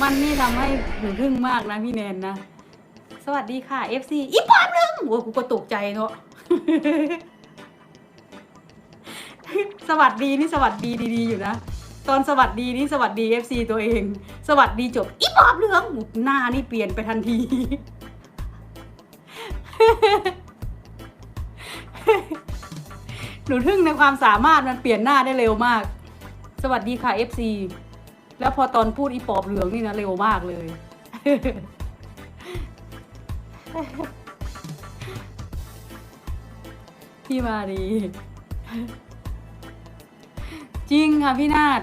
มันนี่ทำให้หนูทึ่งมากนะพี่แนนนะ สวัสดีค่ะ FC อีปอบนึงโอ้ยกูก็ตกใจเนาะ สวัสดีนี่สวัสดีดีๆอยู่นะ ตอนสวัสดีนี่สวัสดี FC ตัวเอง สวัสดีจบอีปอบเหลืองหน้านี่เปลี่ยนไปทันที หนูทึ่งในความสามารถมันเปลี่ยนหน้าได้เร็วมาก สวัสดีค่ะ FC แล้วพอตอนพูดอีปอบเหลืองนี่นะเร็วมากเลย พี่มาดี จริงค่ะพี่นาฏ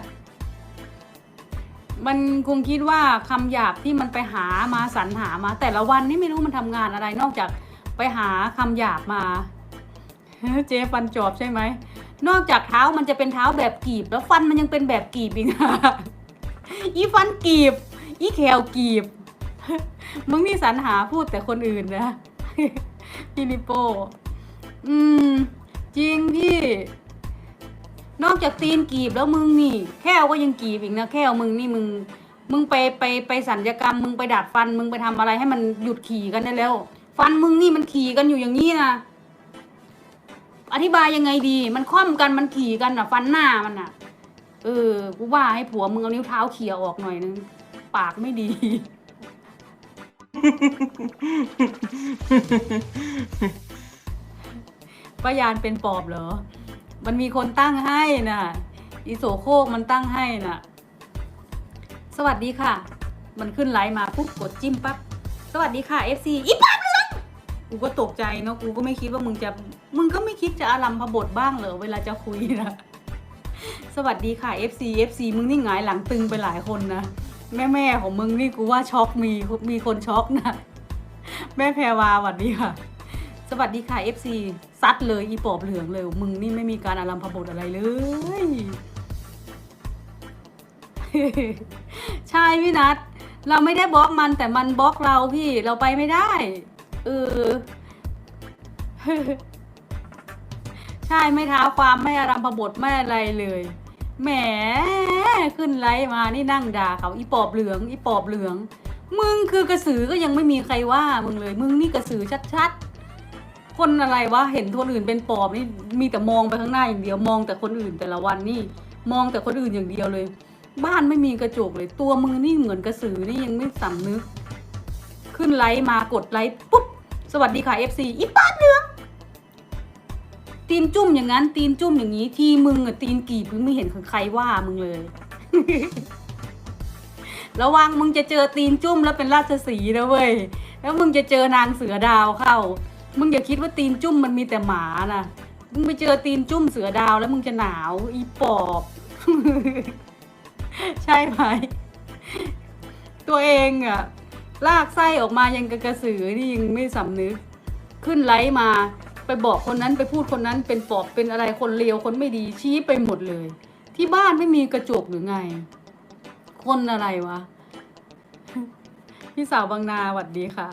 มันคงคิดว่าคำหยาบที่มันไปหามาสรรหามา แต่ละวันนี่ไม่รู้มันทำงานอะไร นอกจากไปหาคำหยาบมาเจ๊ฟันจอบใช่ไหมนอกจากเท้ามันจะเป็นเท้าแบบกีบ แล้วฟันมันยังเป็นแบบกีบอีกนะ อีฟันกีบ อีแขวกีบ มึงนี่สรรหาพูดแต่คนอื่นนะพี่ลิโป้อืม จริงพี่ นอกจากตีนกีบแล้วมึงนี่ แค่ก็ยังกีบอีกนะแค่มึงนี่มึง มึงไปไปไปสัญญกรรม มึงไปดัดฟัน มึงไปทำอะไรให้มันหยุดขี่กันได้แล้ว ฟันมึงนี่มันขี่กันอยู่อย่างนี้นะอธิบายยังไงดี มันคว่ำกันมันขี่กันอะ ฟันหน้ามันอะ เออ กูว่าให้ผัวมึงเอานิ้วเท้าเขี่ยออกหน่อยนึง ปากไม่ดี ป้ายานเป็นปอบเหรอ มันมีคนตั้งให้น่ะ อีโสโคกมันตั้งให้น่ะ สวัสดีค่ะ มันขึ้นไลน์มาปุ๊บกดจิ้มปั๊บ สวัสดีค่ะ FC อีปั๊บเลยกูก็ตกใจเนาะ กูก็ไม่คิดว่ามึงจะ มึงก็ไม่คิดจะอารัมพบทบ้างเหรอ เวลาจะคุยนะ สวัสดีค่ะ FC FC มึงนี่หงายหลังตึงไปหลายคนนะ แม่แม่ของมึงนี่กูว่าช็อกมีมีคนช็อกนะแม่แพรวาสวัสดีค่ะ สวัสดีค่ะ FC ซัดเลยอีปอบเหลืองเลย มึงนี่ไม่มีการอารัมพบทอะไรเลย ใช่พี่นัทเราไม่ได้บล็อกมันแต่มันบล็อกเราพี่เราไปไม่ได้ เออ ใช่ไม่เท้าความไม่อารมพบทไม่อะไรเลย แหมขึ้นไลฟ์มานี่นั่งด่าเขาอีปอบเหลืองอีปอบเหลือง มึงคือกระสือก็ยังไม่มีใครว่ามึงเลย มึงนี่กระสือชัดๆ คนอะไรวะเห็นคนอื่นเป็นปอบนี่มีแต่มองไปข้างหน้าอย่างเดียวมองแต่คนอื่นแต่ละวันนี่มองแต่คนอื่นอย่างเดียวเลย บ้านไม่มีกระจกเลย ตัวมึงนี่เหมือนกระสือนี่ยังไม่สำนึก ขึ้นไลฟ์มากดไลฟ์ปุ๊บสวัสดีค่ะ FC อีปอบเหลือง ตีนจุ่มอย่างนั้น ตีนจุ่มอย่างนี้ ทีมึงอะตีนกีบมึงไม่เห็นใครว่ามึงเลย ระวังมึงจะเจอตีนจุ่มแล้วเป็นราชสีนะเว้ย แล้วมึงจะเจอนางเสือดาวเข้า มึงอย่าคิดว่าตีนจุ่มมันมีแต่หมานะมึงไปเจอตีนจุ่มเสือดาวแล้วมึงจะหนาว อีปอบ ใช่ไหม ตัวเองอะลากไส้ออกมายังกระกระสือนี่ยังไม่สำนึก ขึ้นไลฟ์มา ไปบอกคนนั้นไปพูดคนนั้นเป็นปอบเป็นอะไรคนเลวคนไม่ดีชี้ไปหมดเลย ที่บ้านไม่มีกระจกหรือไง คนอะไรวะ พี่สาวบางนาหวัดดีค่ะ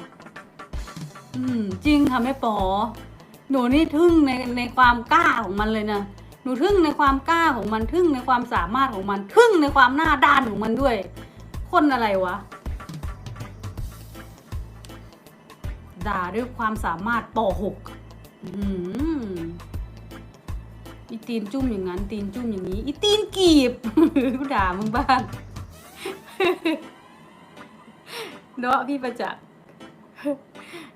อืม จริงค่ะแม่ปอ หนูนี่ทึ่งในในความกล้าของมันเลยนะหนูทึ่งในความกล้าของมันทึ่งในความสามารถของมัน ทึ่งในความหน้าด้านของมันด้วย คนอะไรวะด่าด้วยความสามารถปหก อีตีนจุ่มอย่างนั้น ตีนจุ่มอย่างนี้ อีตีนกีบกูด่ามึงบ้างเนาะพี่ประจักษ์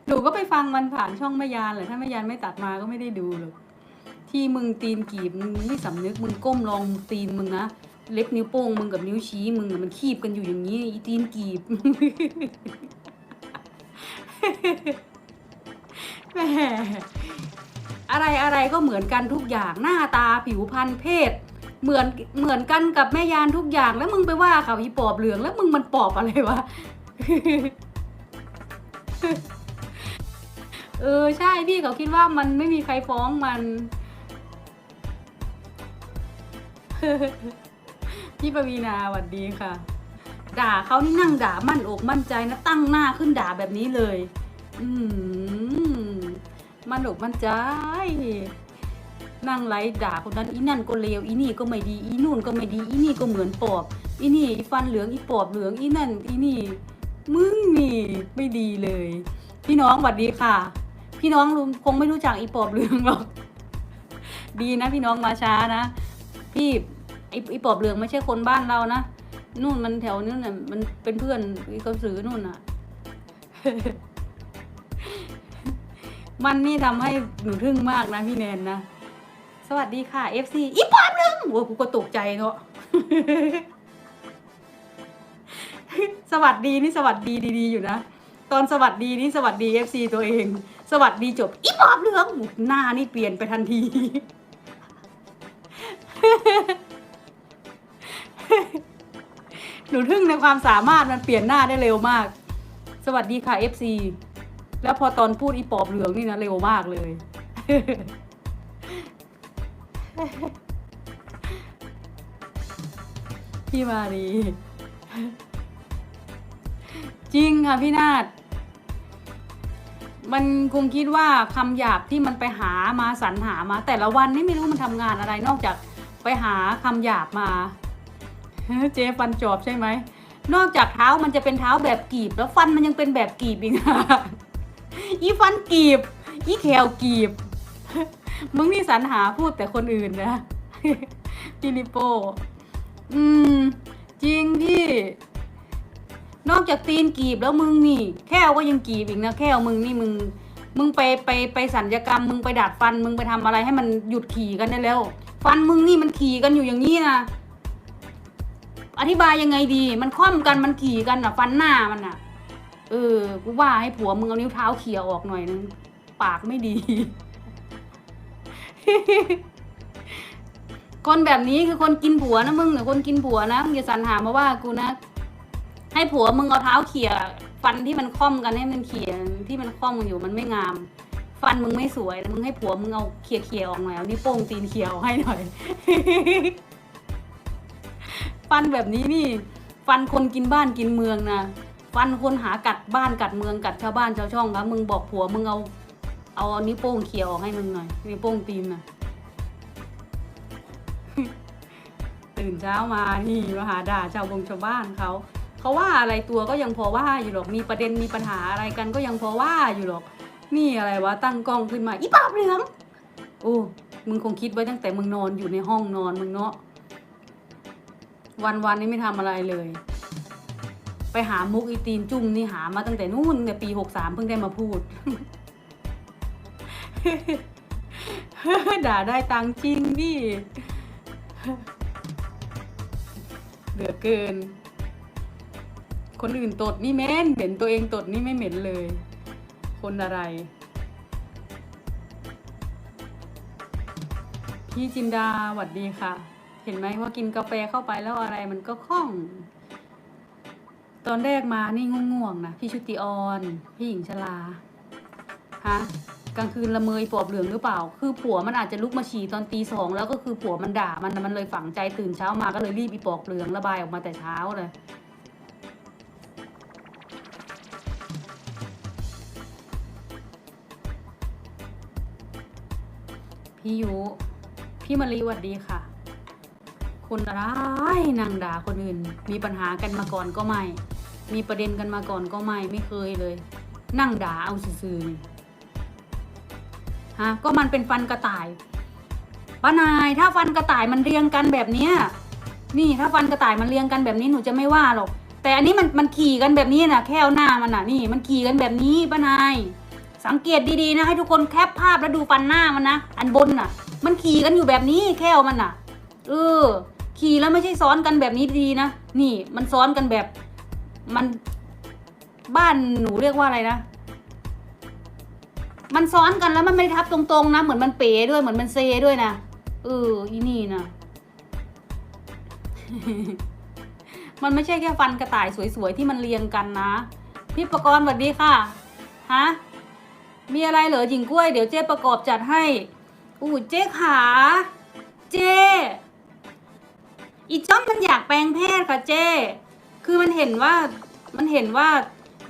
หนูก็ไปฟังมันผ่านช่องแม่ยานแหละถ้าแม่ยานไม่ตัดมาก็ไม่ได้ดูหรอกที่มึงตีนกีบมึงไม่สำนึกมึงก้มลองตีนมึงนะเล็บนิ้วโป้งมึงกับนิ้วชี้มึงมันคีบกันอยู่อย่างนี้ อีตีนกีบ แหมอะไรอะไรก็เหมือนกันทุกอย่างหน้าตาผิวพรรณเพศ เหมือนเหมือนกันกับแม่ยานทุกอย่างแล้วมึงไปว่าเขาอีปอบเหลืองแล้วมึงมันปอบอะไรวะ เออใช่พี่เขาคิดว่ามันไม่มีใครฟ้องมัน พี่ปวีนาสวัสดีค่ะ ด่าเขานี่นั่งด่ามั่นอกมั่นใจนะตั้งหน้าขึ้นด่าแบบนี้เลย อืม มั่นอกมั่นใจนั่งไลฟ์ด่าคนนั้นอีนั่นก็เลวอีนี่ก็ไม่ดีอีนู่นก็ไม่ดีอีนี่ก็เหมือนปอบอีนี่อีฟันเหลืองอีปอบเหลืองอีนั่นอีนี่มึงนี่ไม่ดีเลย พี่น้องสวัสดีค่ะ พี่น้องคงไม่รู้จักอีปอบเหลืองหรอกดีนะพี่น้องมาช้านะพี่ไอไอปอบเหลืองไม่ใช่คนบ้านเรานะนู่นมันแถวนู้นน่ะมันเป็นเพื่อนอีกระสือนู่นน่ะ มันนี่ทำให้หนูทึ่งมากนะพี่แนนนะ สวัสดีค่ะ FC อีปอบเหลืองโอ้กูก็ตกใจเนาะสวัสดีนี่สวัสดีดีๆอยู่นะ ตอนสวัสดีนี่สวัสดี FC ตัวเอง สวัสดีจบอีปอบเหลืองหน้านี่เปลี่ยนไปทันทีหนูทึ่งในความสามารถมันเปลี่ยนหน้าได้เร็วมาก สวัสดีค่ะ FC แล้วพอตอนพูดอีปอบเหลืองนี่นะเร็วมากเลย พี่มาดีจริงค่ะพี่นาฏมันคงคิดว่าคำหยาบที่มันไปหามาสรรหามา แต่ละวันนี่ไม่รู้มันทำงานอะไร นอกจากไปหาคำหยาบมา เจ๊ฟันจอบใช่ไหม นอกจากเท้ามันจะเป็นเท้าแบบกีบ แล้วฟันมันยังเป็นแบบกีบอีกอะ อีฟันกีบอีแขวกีบ มึงนี่สรรหาพูดแต่คนอื่นนะพี่ลิโป อืม จริงพี่ นอกจากตีนกีบแล้วมึงนี่ แค่วก็ยังกีบอีกนะ แค่วมึงนี่มึง มึงไปไปไปสัญญกรรม มึงไปดัดฟัน มึงไปทำอะไรให้มันหยุดขี่กันได้แล้ว ฟันมึงนี่มันขี่กันอยู่อย่างนี้นะอธิบายยังไงดี มันคว่ำกันมันขี่กันอะ ฟันหน้ามันอะ เออ กูว่าให้ผัวมึงเอานิ้วเท้าเขี่ยออกหน่อยนึง ปากไม่ดี คนแบบนี้คือคนกินผัวนะมึงเนี่ยคนกินผัวนะมึงอย่าสรรหามาว่ากูนะ ให้ผัวมึงเอาเท้าเขี่ยฟันที่มันค่อมกันให้มันเขี่ยที่มันค่อมกันอยู่มันไม่งาม ฟันมึงไม่สวยมึงให้ผัวมึงเอาเขี่ยเขี่ยออกหน่อยเอานี่วโป้งตีนเขี่ยออกให้หน่อย ฟันแบบนี้นี่ ฟันคนกินบ้านกินเมืองนะ ฟันคนหากัดบ้านกัดเมืองกัดชาวบ้านชาวช่องครับมึงบอกผัวมึงเอา เอานิ้วโป้งเขียออกให้มึงหน่อยนิ้วโป้งตีนน่ะตื่นเช้ามานี่มาหาด่าชาวบงชาวบ้านเขาเขาว่าอะไรตัวก็ยังพอว่าอยู่หรอกมีประเด็นมีปัญหาอะไรกันก็ยังพอว่าอยู่หรอก นี่อะไรวะตั้งกล้องขึ้นมาอีปอบเหลืองโอ้มึงคงคิดไว้ตั้งแต่มึงนอนอยู่ในห้องนอนมึงเนาะวันวันนี้ไม่ทำอะไรเลย ไปหามุกอีตีนจุ้มนี่หามาตั้งแต่นู่นแต่ปีหกสามเพิ่งได้มาพูด ด่าได้ตังจริงพี่เหลือเกิน คนอื่นตดนี่เม็นเหม็นตัวเองตดนี่ไม่เหม็นเลย คนอะไร พี่จินดาหวัดดีค่ะ เห็นไหมว่ากินกาแฟเข้าไปแล้วอะไรมันก็คล่อง อนแรกมานี่ง่วงๆนะพี่ชุติออนพี่หญิงชลาฮะกลางคืนละเมยปอบเหลืองหรือเปล่า คือผัวมันอาจจะลุกมาฉี่ตอนตีสองแล้วก็คือผัวมันด่ามันมันเลยฝังใจตื่นเช้ามาก็เลยรีบอีปอบเหลืองระบายออกมาแต่เช้าเลยพี่ยุพี่มารีวัดดีค่ะ คนร้ายนางด่าคนอื่น มีปัญหากันมาก่อนก็ไม่ มีประเด็นกันมาก่อนก็ไม่ไม่เคยเลย นั่งด่าเอาซื่อๆฮะก็มันเป็นฟันกระต่ายป้านายถ้าฟันกระต่ายมันเรียงกันแบบเนี้ยนี่ถ้าฟันกระต่ายมันเรียงกันแบบนี้หนูจะไม่ว่าหรอก แต่อันนี้มันมันขี่กันแบบนี้นะแค่หน้ามันน่ะนี่ มันขี่กันแบบนี้ป้านายสังเกตดีๆนะให้ทุกคนแคปภาพแล้วดูฟันหน้ามันนะอันบนน่ะ มันขี่กันอยู่แบบนี้แค่มันน่ะเออขี่แล้วไม่ใช่ซ้อนกันแบบนี้ดีนะนี่มันซ้อนกันแบบ มันบ้านหนูเรียกว่าอะไรนะ มันซ้อนกันแล้วมันไม่ทับตรงๆนะ เหมือนมันเป๋ด้วยเหมือนมันเซด้วยนะเอออีนี่นะมันไม่ใช่แค่ฟันกระต่ายสวยๆที่มันเรียงกันนะ พี่ประกรณ์สวัสดีค่ะฮะมีอะไรเหรอหญิงกล้วยเดี๋ยวเจ๊ประกอบจัดให้อู้เจ๊ขาเจ๊อีจ้อมมันอยากแปลงเพศค่ะเจ้ คือมันเห็นว่ามันเห็นว่า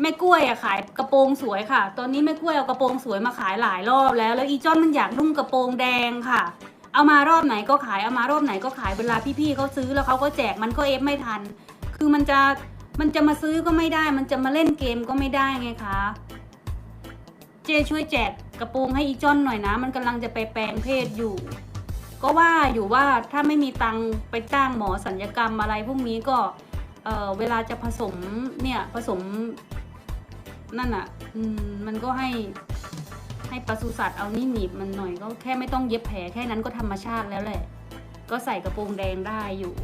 แม่กล้วยอะขายกระโปรงสวยค่ะ ตอนนี้แม่กล้วยเอากระโปรงสวยมาขายหลายรอบแล้ว แล้วอีจ้อนมันอยากนุ่งกระโปรงแดงค่ะ เอามารอบไหนก็ขาย เอามารอบไหนก็ขายเวลาพี่ๆเขาซื้อแล้วเขาก็แจกมันก็เอฟไม่ทัน คือมันจะมันจะมาซื้อก็ไม่ได้ มันจะมาเล่นเกมก็ไม่ได้ไงคะ เจช่วยแจกกระโปรงให้อีจอนหน่อยนะ มันกำลังจะไปแปลงเพศอยู่ ก็ว่าอยู่ว่าถ้าไม่มีตังค์ไปจ้างหมอสัญญกรรมอะไรพวกนี้ก็ เออเวลาจะผสมเนี่ยผสมนั่นอะมมันก็ให้ให้ปศุสัตว์เอานี่หนีบมันหน่อยก็แค่ไม่ต้องเย็บแผลแค่นั้นก็ธรรมชาติแล้วแหละ ก็ใส่กระโปรงแดงได้อยู่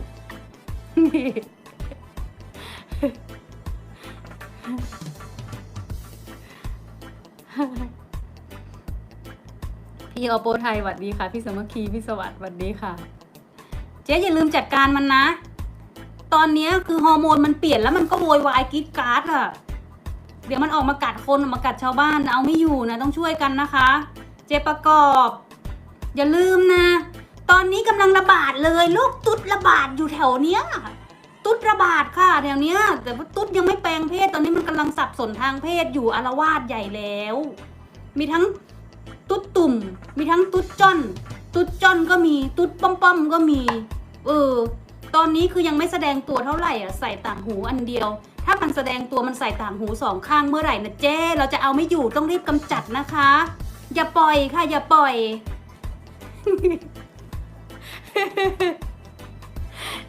พี่ออโปไทยหวัดดีค่ะ พี่สมัคคีพี่สวัสดิ์หวัดดีค่ะ เจ๊อย่าลืมจัดการมันนะ ตอนนี้คือฮอร์โมนมันเปลี่ยนแล้วมันก็โวยวายกรีดการ์ดอะเดี๋ยวมันออกมากัดคนออกมากัดชาวบ้านนะเอาไม่อยู่นะต้องช่วยกันนะคะ เจประกอบ อย่าลืมนะ ตอนนี้กำลังระบาดเลยโรคตุ๊ดระบาดอยู่แถวเนี้ยตุ๊ดระบาดค่ะแถวเนี้ย แต่ว่าตุ๊ดยังไม่แปลงเพศ ตอนนี้มันกำลังสับสนทางเพศอยู่อารวาสใหญ่แล้ว มีทั้งตุ๊ดตุ่ม มีทั้งตุ๊ดจ้อน ตุ๊ดจ้อนก็มีตุ๊ดป้อมป้อมก็มี เออ ตอนนี้คือยังไม่แสดงตัวเท่าไหร่อะใส่ต่างหูอันเดียว ถ้ามันแสดงตัวมันใส่ต่างหูสองข้างเมื่อไหร่นะเจ้เราจะเอาไม่อยู่ต้องรีบกำจัดนะคะ อย่าปล่อยค่ะ อย่าปล่อย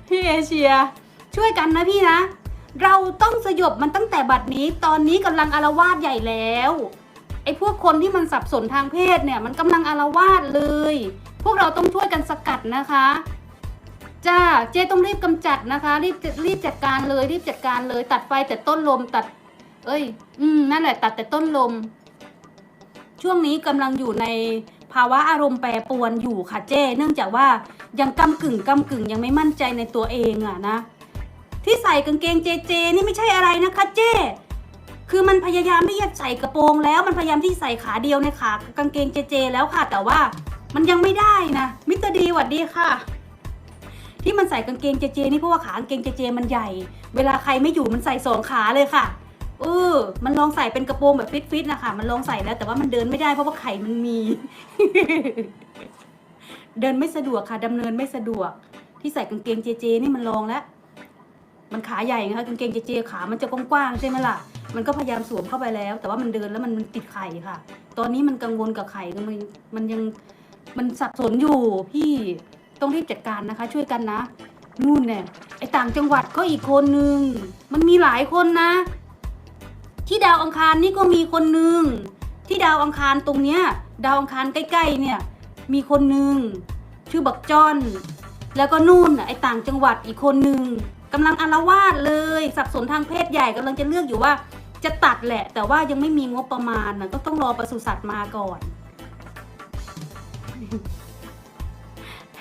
พี่เอเชีย ช่วยกันนะพี่นะ เราต้องสยบมันตั้งแต่บัดนี้ ตอนนี้กำลังอารวาสใหญ่แล้วไอ้พวกคนที่มันสับสนทางเพศเนี่ย มันกำลังอารวาสเลย พวกเราต้องช่วยกันสกัดนะคะ จ้าเจ๊ต้องรีบกำจัดนะคะ รีบรีบจัดการเลย รีบจัดการเลย ตัดไฟแต่ต้นลมตัด เอ้ย อืมนั่นแหละ ตัดแต่ต้นลม ช่วงนี้กำลังอยู่ในภาวะอารมณ์แปรปรวนอยู่ค่ะเจ้เนื่องจากว่ายังกำกึ่งกำกึ่งยังไม่มั่นใจในตัวเองอะนะ ที่ใส่กางเกงเจเจนี่ไม่ใช่อะไรนะคะเจ้คือมันพยายามที่จะใส่กระโปรงแล้วมันพยายามที่ใส่ขาเดียวในขากางเกงเจเจ แล้วค่ะ แต่ว่ามันยังไม่ได้นะมิสเตอร์ดีหวัดดีค่ะ ที่มันใส่กางเกงเจเจนี่เพราะว่าขากางเกงเจเจมันใหญ่ เวลาใครไม่อยู่มันใส่สองขาเลยค่ะเออมันลองใส่เป็นกระโปรงแบบฟิตๆนะคะมันลองใส่แล้วแต่ว่ามันเดินไม่ได้เพราะว่าไข่มันมี เดินไม่สะดวกค่ะดำเนินไม่สะดวก ที่ใส่กางเกงเจเจ นี่มันลองแล้วมันขาใหญ่นะคะกางเกงเจเจขา มันจะกว้างๆใช่ไหมล่ะ มันก็พยายามสวมเข้าไปแล้ว แต่ว่ามันเดินแล้วมันติดไข่ค่ะ ตอนนี้มันกังวลกับไข่มันมันยังมันสับสนอยู่พี่ ต้องรีบจัดการนะคะ ช่วยกันนะนู่นเนี่ยไอต่างจังหวัดก็อีกคนนึง มันมีหลายคนนะ ที่ดาวอังคารนี่ก็มีคนนึง ที่ดาวอังคารตรงเนี้ย ดาวอังคารใกล้ๆเนี่ย มีคนนึง ชื่อบักจอน แล้วก็นู่นน่ะไอต่างจังหวัดอีกคนนึงกำลังอารวาสเลย สับสนทางเพศใหญ่กำลังจะเลือกอยู่ว่าจะตัดแหละ แต่ว่ายังไม่มีงบประมาณนะก็ต้องรอปศุสัตว์มาก่อน